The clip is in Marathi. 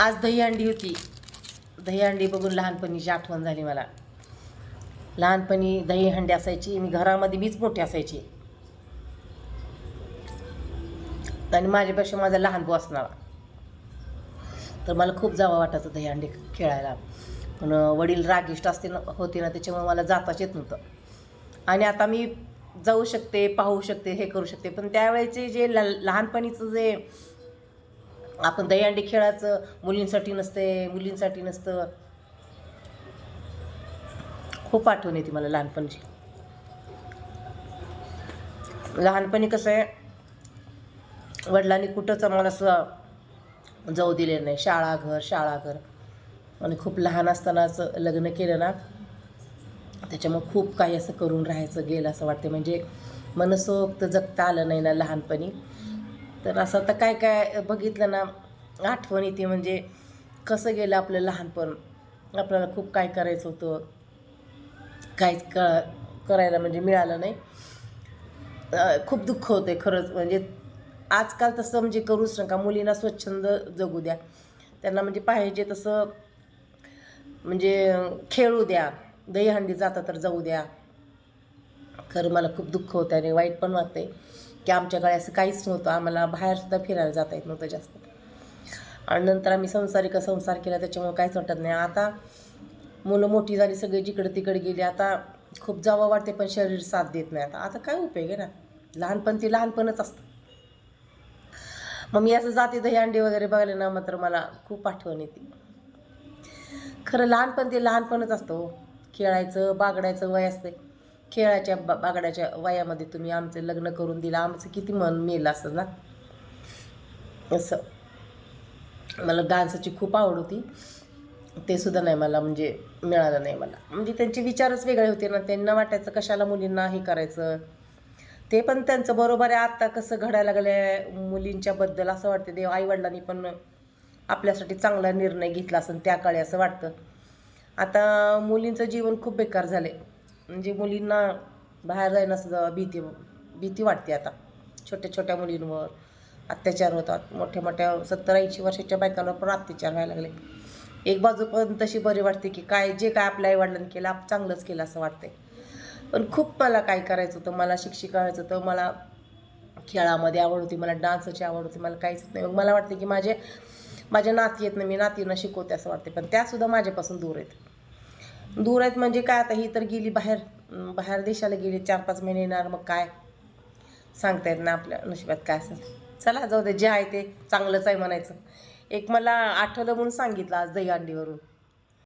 आज दहीहंडी होती. दहीहंडी बघून लहानपणीची आठवण झाली मला. लहानपणी दहीहंडी असायची मी घरामध्ये मीच मोठी असायची. आणि माझ्यापेक्षा माझा लहान भाऊ असणार. तर मला खूप जावं वाटायचं दहीहंडी खेळायला. पण वडील रागिष्ट असते ना होते ना त्याच्यामुळे मला जाताच येत नव्हतं. आणि आता मी जाऊ शकते पाहू शकते हे करू शकते. पण त्यावेळेचे जे ल लहानपणीचं जे आपण दहीहंडी खेळायचं मुलींसाठी नसते मुलींसाठी नसतं. खूप आठवण येते मला लहानपणीची. लहानपणी कसं आहे वडिलांनी कुठंच आम्हाला असं जाऊ दिले नाही. शाळा घर शाळा घर. आणि खूप लहान असतानाच लग्न केलं ना त्याच्यामुळे खूप काही असं करून राहायचं गेलं असं वाटते म्हणजे मनसोक्त जगता आलं नाही ना लहानपणी. तर असं आता काय काय बघितलं ना आठवण येते म्हणजे कसं गेलं आपलं लहानपण आपल्याला खूप काय करायचं होतं काहीच क करायला म्हणजे मिळालं नाही. खूप दुःख होते खरंच. म्हणजे आजकाल तसं म्हणजे करूच नका. मुलींना स्वच्छंद जगू द्या. त्यांना म्हणजे पाहिजे तसं म्हणजे खेळू द्या. दहीहंडी जाता तर जाऊ द्या. खरं मला खूप दुःख होतं आणि वाईट पण वाटते की आमच्याकडे असं काहीच नव्हतं. आम्हाला बाहेरसुद्धा फिरायला जाता येत नव्हतं जास्त. आणि नंतर आम्ही संसारिक संसार केला त्याच्यामुळे काहीच वाटत नाही. आता मुलं मोठी झाली सगळी जिकडे तिकडे गेली आता खूप जावं वाटते पण शरीर साथ देत नाही आता. आता काय उपयोग आहे ना? लहानपण ते लहानपणच असतं. मग मी असं जाते दहीहंडी वगैरे बघायला ना मात्र मला खूप आठवण येते. खरं लहानपण ते लहानपणच असतं हो. खेळायचं बागडायचं वय असते खेळाच्या बा बागडाच्या वयामध्ये तुम्ही आमचं लग्न करून दिलं. आमचं किती मन मेलं असतं ना? असं. मला डान्सची खूप आवड होती. ते सुद्धा नाही मला म्हणजे मिळालं नाही मला. म्हणजे त्यांचे विचारच वेगळे होते ना. त्यांना वाटायचं कशाला मुलींना हे करायचं. ते पण त्यांचं बरोबर आहे. आत्ता कसं घडायला लागलं मुलींच्याबद्दल असं वाटतं. देव आईवडिलांनी पण आपल्यासाठी चांगला निर्णय घेतला असं त्या काळी असं वाटतं. आता मुलींचं जीवन खूप बेकार झालं आहे म्हणजे मुलींना बाहेर जायला सुद्धा भीती भीती वाटते आता. छोट्या छोट्या मुलींवर अत्याचार होतात. मोठ्या मोठ्या सत्तर ऐंशी वर्षाच्या बायकांवर पण अत्याचार व्हायला लागले. एक बाजू पण तशी बरी वाटते की काय जे काय आपल्या आईवडिलांनी केलं आप चांगलंच केलं असं वाटते पण खूप मला काय करायचं होतं मला शिक्षिका व्हायचं होतं मला खेळामध्ये आवड होती मला डान्सची आवड होती मला काहीच नाही. मग मला वाटते की माझे माझ्या नाती आहेत ना मी नातींना शिकवते असं वाटते पण त्यासुद्धा माझ्यापासून दूर आहेत. दूर आहेत म्हणजे काय आता ही तर गेली बाहेर बाहेर देशाला गेली चार पाच महिने येणार मग काय? सांगता येत ना आपल्या नशिबात काय असेल. चला जाऊ दे जे आहे ते चांगलंच आहे म्हणायचं. एक मला आठवलं म्हणून सांगितलं आज दहीहंडीवरून.